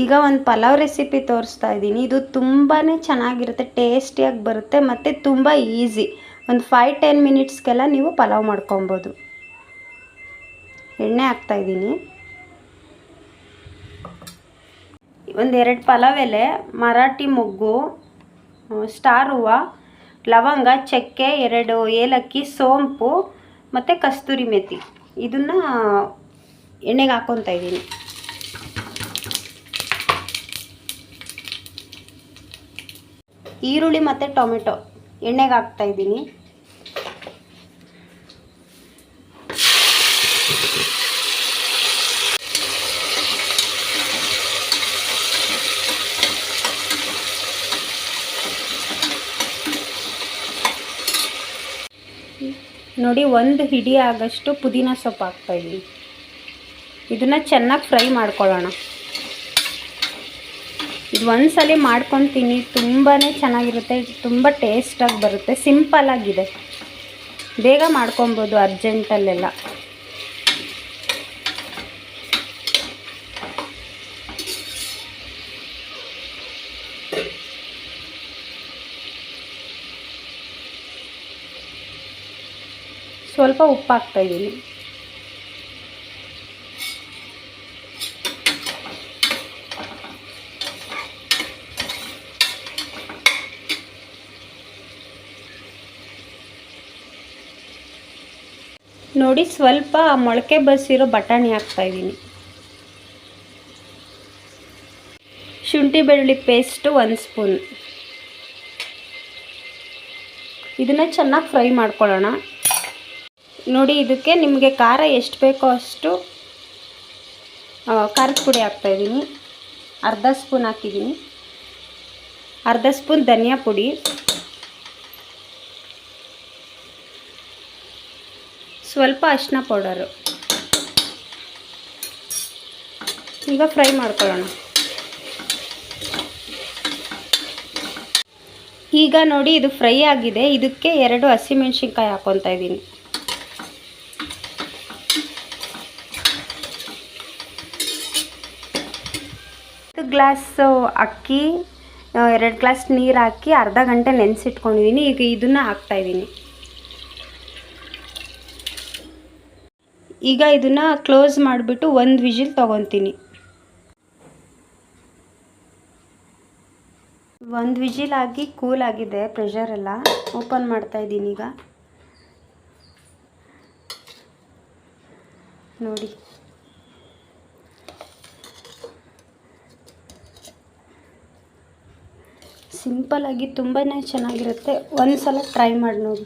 ಈಗ ಒಂದು ಪಲಾವ್ ರೆಸಿಪಿ ತೋರಿಸ್ತಾ ಇದ್ದೀನಿ. ಇದು ತುಂಬಾ ಚೆನ್ನಾಗಿರುತ್ತೆ ಟೇಸ್ಟಿಯಾಗಿ ಬರುತ್ತೆ, ಮತ್ತು ತುಂಬ ಈಸಿ ಒಂದು ಫೈವ್ ಟೆನ್ ಮಿನಿಟ್ಸ್ಗೆಲ್ಲ ನೀವು ಪಲಾವ್ ಮಾಡ್ಕೊಬೋದು. ಎಣ್ಣೆ ಹಾಕ್ತಾಯಿದ್ದೀನಿ ಎರಡು ಪಲಾವ್ ಎಲೆ, ಮರಾಠಿ ಮೊಗ್ಗು ಸ್ಟಾರ್ ಹೂವು, ಲವಂಗ, ಚಕ್ಕೆ, ಎರಡು ಏಲಕ್ಕಿ, ಸೋಂಪು, ಮತ್ತು ಕಸ್ತೂರಿ ಮೆಥಿ ಇದನ್ನು ಎಣ್ಣೆಗೆ ಹಾಕ್ಕೊತಾ ಇದ್ದೀನಿ. ಈರುಳ್ಳಿ ಮತ್ತು ಟೊಮೆಟೊ ಎಣ್ಣೆಗೆ ಹಾಕ್ತಾ ಇದ್ದೀನಿ. ನೋಡಿ, ಒಂದು ಹಿಡಿ ಆಗಷ್ಟು ಪುದೀನ ಸೊಪ್ಪು ಹಾಕ್ತಾಯಿದ್ದೀನಿ ಇದನ್ನು ಚೆನ್ನಾಗಿ ಫ್ರೈ ಮಾಡ್ಕೊಳ್ಳೋಣ. ಇದು ಒಂದ್ಸಲಿ ಮಾಡ್ಕೊತೀನಿ ತುಂಬಾ ಚೆನ್ನಾಗಿರುತ್ತೆ ತುಂಬ ಟೇಸ್ಟಾಗಿ ಬರುತ್ತೆ ಸಿಂಪಲ್ಲಾಗಿದೆ ಬೇಗ ಮಾಡ್ಕೊಬೋದು ಅರ್ಜೆಂಟಲ್ಲೆಲ್ಲ. ಸ್ವಲ್ಪ ಉಪ್ಪು ಹಾಕ್ತಾಯಿದ್ದೀನಿ ನೋಡಿ ಸ್ವಲ್ಪ ಮೊಳಕೆ ಬಸಿರೋ ಬಟಾಣಿ ಹಾಕ್ತಾಯಿದ್ದೀನಿ ಶುಂಠಿ ಬೆಳ್ಳುಳ್ಳಿ ಪೇಸ್ಟು ಒಂದು ಸ್ಪೂನ್. ಇದನ್ನು ಚೆನ್ನಾಗಿ ಫ್ರೈ ಮಾಡ್ಕೊಳ್ಳೋಣ. ನೋಡಿ ಇದಕ್ಕೆ ನಿಮಗೆ ಖಾರ ಎಷ್ಟು ಬೇಕೋ ಅಷ್ಟು ಖಾರದ ಪುಡಿ ಹಾಕ್ತಾಯಿದ್ದೀನಿ ಅರ್ಧ ಸ್ಪೂನ್ ಹಾಕಿದ್ದೀನಿ. ಅರ್ಧ ಸ್ಪೂನ್ ಧನಿಯಾ ಪುಡಿ. ಸ್ವಲ್ಪ ಅರಿಶಿನ ಪೌಡರು. ಈಗ ಫ್ರೈ ಮಾಡ್ಕೊಳ್ಳೋಣ. ಈಗ ನೋಡಿ ಇದು ಫ್ರೈ ಆಗಿದೆ. ಇದಕ್ಕೆ ಎರಡು ಹಸಿಮೆಣ್ಸಿನ್ಕಾಯಿ ಹಾಕ್ಕೊತಾ ಇದ್ದೀನಿ. ಗ್ಲಾಸು ಅಕ್ಕಿ, ಎರಡು ಗ್ಲಾಸ್ ನೀರು ಹಾಕಿ ಅರ್ಧ ಗಂಟೆ ನೆನೆಸಿಟ್ಕೊಂಡಿದ್ದೀನಿ. ಈಗ ಇದನ್ನು ಹಾಕ್ತಾಯಿದ್ದೀನಿ ಈಗ ಇದನ್ನು ಕ್ಲೋಸ್ ಮಾಡಿಬಿಟ್ಟು ಒಂದು ವಿಜಿಲ್ ತೊಗೊತೀನಿ. ಒಂದು ವಿಜಿಲ್ ಆಗಿ ಕೂಲ್ ಆಗಿದೆ ಪ್ರೆಷರ್ ಎಲ್ಲ. ಓಪನ್ ಮಾಡ್ತಾಯಿದ್ದೀನಿ ಈಗ. ನೋಡಿ. ಸಿಂಪಲ್ಲಾಗಿ ತುಂಬಾ ಚೆನ್ನಾಗಿರುತ್ತೆ. ಒಂದು ಸಲ ಟ್ರೈ ಮಾಡಿ ನೋಡಿ.